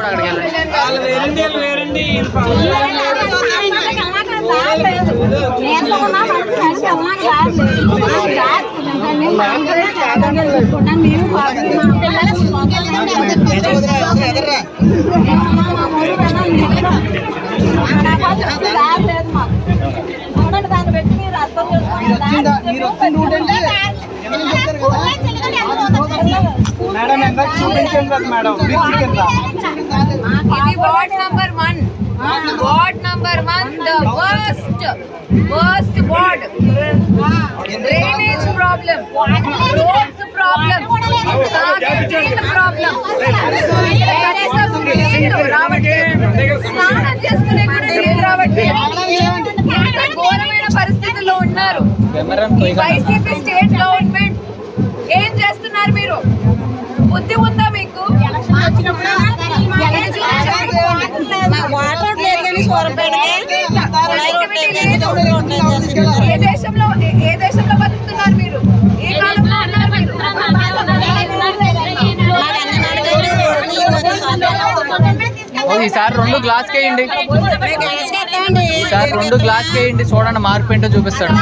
కూడా వేరండి. దాన్ని పెట్టి మీరు అర్థం మేడం ఎంత చూపించాం కదా మేడం బ్రిడ్జ్ కింద ఇది ward number one. Ward number one the worst worst ward. Drainage problem roads problem problem. స్నానం చేసుకునే కూడా నీళ్ళు రావట్లేదు ఘోరమైన పరిస్థితుల్లో ఉన్నారు. వైసీపీ స్టేట్ గవర్నమెంట్ బుద్ధి ఉందా మీకు? వాటర్ లేదు కానీ సూరపేటకి ఏ దేశంలో ఏ- ఏ దేశంలో బతుకుతున్నారు మీరు? ఏ కాలంలో ఉన్నారు మీరు? ఓ, ఈసారి రెండు గ్లాస్ వేయండి. ఈసారి రెండు గ్లాస్ వేయండి. చూడండి మార్పు ఏంటో చూపిస్తాడు.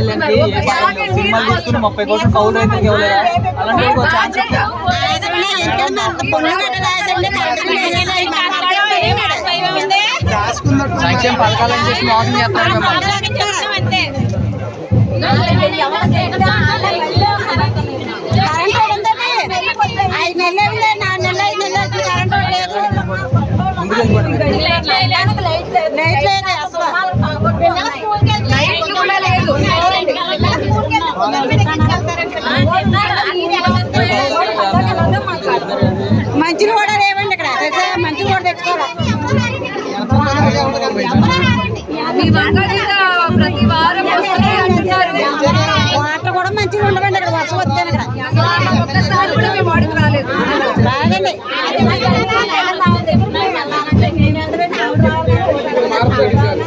తాగే సినిమాలు తీసుకుని ముప్పై కోట్లు కౌలు రైతులకు ఇవ్వలేదా అలాంటి ఛాన్స్ సంక్షేమ పథకాలని చెప్పి మోసం చేస్తారు ఐదు నెలలు నాలుగు నెలలు ఐదు నెలలు కరెంట్ లేదు లైట్ లేదు. ప్రతి వారం వాటర్ కూడా మంచిగా ఉండవండి ఇక్కడ వర్షం వస్తాను ఇక్కడ ఒక్కసారి కూడా మేము అడుగు రాలేదు రాదండి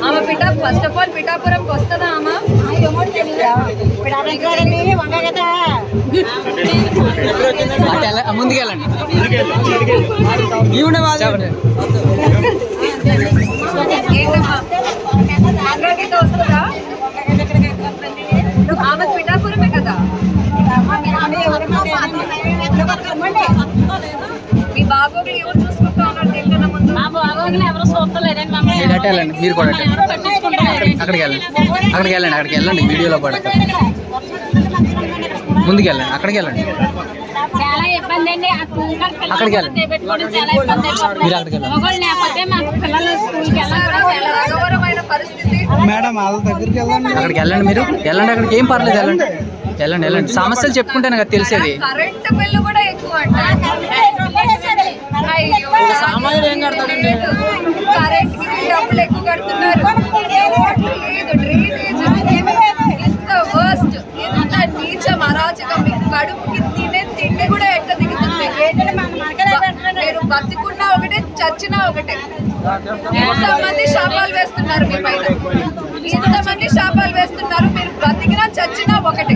ఆమె పిఠా ఫస్ట్ ఆఫ్ ఆల్ పిఠాపురంకి వస్తుందా ఆమె? వెళ్ళ- మీరు అటు వెళ్ళండి మీరు కూడా. అక్కడికి వెళ్ళండి అక్కడికి వెళ్ళండి అక్కడికి వెళ్ళండి వీడియోలో పడతారు ముందుకు వెళ్ళండి అక్కడికి వెళ్ళండి. చాలా ఇబ్బంది అండి. ఆ కూలర్ అక్కడికి వెళ్ళండి. మీరు అక్కడికి వెళ్ళండి. మేడం వాళ్ళ దగ్గరికి అక్కడికి వెళ్ళండి మీరు. వెళ్ళండి అక్కడికి ఏం పర్లేదు వెళ్ళండి. వెళ్ళండి వెళ్ళండి. సమస్యలు చెప్పుకుంటేనే కదా తెలిసేది. కరెంట్ బిల్లు కూడా ఎక్కువ కడతాడండి? కరెంట్ డబ్బులు ఎక్కువ కడుతున్నారు లేదు ఎంత వర్స్ట్ ఎంత నీచం అరాచకం మీకు కడుపుకి తినే తిండి కూడా ఎట్ట దిగుతుంది మీరు బతికున్నా ఒకటే చచ్చినా ఒకటే ఎంతమంది శాపాలు వేస్తున్నారు మీ పైన? ఇంతమంది శాపాలు వేస్తున్నారు? మీరు బ్రతికినా చచ్చినా ఒకటే.